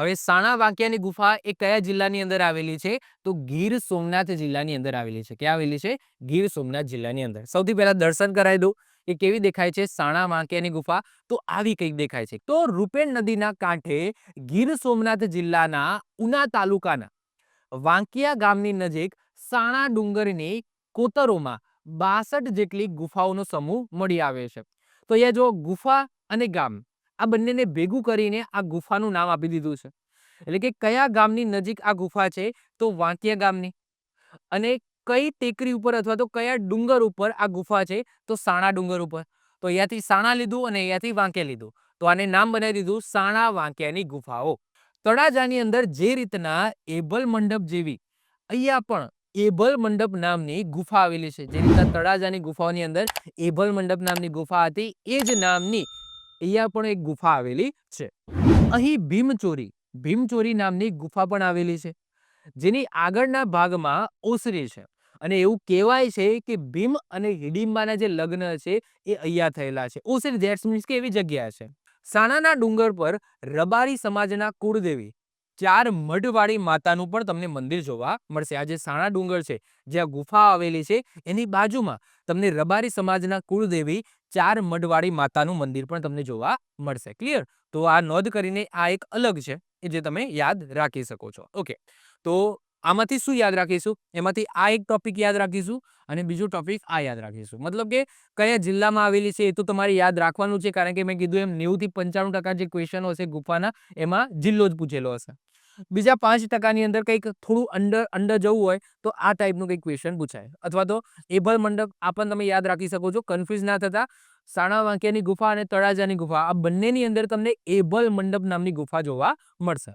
હવે સાણા વાંકિયાની ગુફા એ કયા જિલ્લાની અંદર આવેલી છે? તો ગીર સોમનાથ જિલ્લાની અંદર આવેલી છે. ક્યાં આવેલી છે? ગીર સોમનાથ જિલ્લાની અંદર. સૌથી પહેલા દર્શન કરાવી દઉં. એ કેવી દેખાય છે સાણા વાંકિયાની ગુફા? તો આવી કંઈક દેખાય છે. તો રૂપેણ નદીના કાંઠે ગીર સોમનાથ જિલ્લાના ઉના તાલુકાના વાંકિયા ગામની નજીક સાણા ડુંગરની કોતરોમાં બાસઠ જેટલી ગુફાઓનો સમૂહ મળી આવે છે. તો અહીંયા જો ગુફા અને ગામ. આ બંનેને ભેગું કરીને આ ગુફાનું નામ આપી દીધું છે. એટલે કે કયા ગામની નજીક આ ગુફા છે તો વાંકિયા ગામની. અને કઈ ટેકરી ઉપર અથવા તો કયા ડુંગર ઉપર આ ગુફા છે તો સાણા ડુંગર ઉપર. તો અહીંયાથી સાણા લીધું અને અહીંયાથી વાંકે લીધું. તો આને નામ બનાવી દીધું સાણા વાંકિયાની ગુફાઓ. તળાજાની અંદર જે રીતના એબલ મંડપ જેવી અહીંયા પણ એભલ મંડપ નામની ગુફા આવેલી છે. જે રીતના તળાજાની ગુફાઓની અંદર એભલ મંડપ નામની ગુફા હતી, એ જ નામની અહીંયા પણ એક ગુફા આવેલી છે. અહીં ભીમચોરી ભીમચોરી નામની ગુફા પણ આવેલી છે, જેની આગળના ભાગમાં ઓસરી છે. અને એવું કહેવાય છે કે ભીમ અને હિડિંબાના જે લગ્ન છે, એ અહીંયા થયેલા છે. ઓસરી, ધેટ્સ મીન્સ કે એવી જગ્યા છે. સાણાના ડુંગર પર રબારી સમાજના કુળદેવી ચાર મઢવાળી માતાનું પણ તમને મંદિર જોવા મળશે. આ જે સાણા ડુંગર છે જ્યાં ગુફા આવેલી છે, એની બાજુમાં તમને રબારી સમાજના કુળદેવી ચાર મઢવાળી માતાનું મંદિર પણ તમને જોવા મળશે. ક્લિયર તો આ નોંધ કરીને આ એક અલગ છે, એ જે તમે યાદ રાખી શકો છો. ઓકે તો આમાંથી શું યાદ રાખીશું? એમાંથી આ એક ટોપિક યાદ રાખીશું અને બીજો ટોપિક આ યાદ રાખીશું. મતલબ કે કયા જિલ્લામાં આવેલી છે એ તો તમારે યાદ રાખવાનું છે, કારણ કે મેં કીધું એમ નેવું થી પંચાણું ટકા જે ક્વેશ્ચનો હશે ગુફાના, એમાં જિલ્લો જ પૂછેલો હશે. બીજા પાંચ ટકાની અંદર કંઈક થોડું અંડર અંડર જવું હોય, તો આ ટાઈપનું કંઈક ક્વેશ્ચન પૂછાય. અથવા તો એભલ મંડપ આ પણ તમે યાદ રાખી શકો છો કન્ફ્યુઝ ના થતા, સાણા વાંકિયાની ગુફા અને તળાજાની ગુફા, આ બંનેની અંદર તમને એભલ મંડપ નામની ગુફા જોવા મળશે.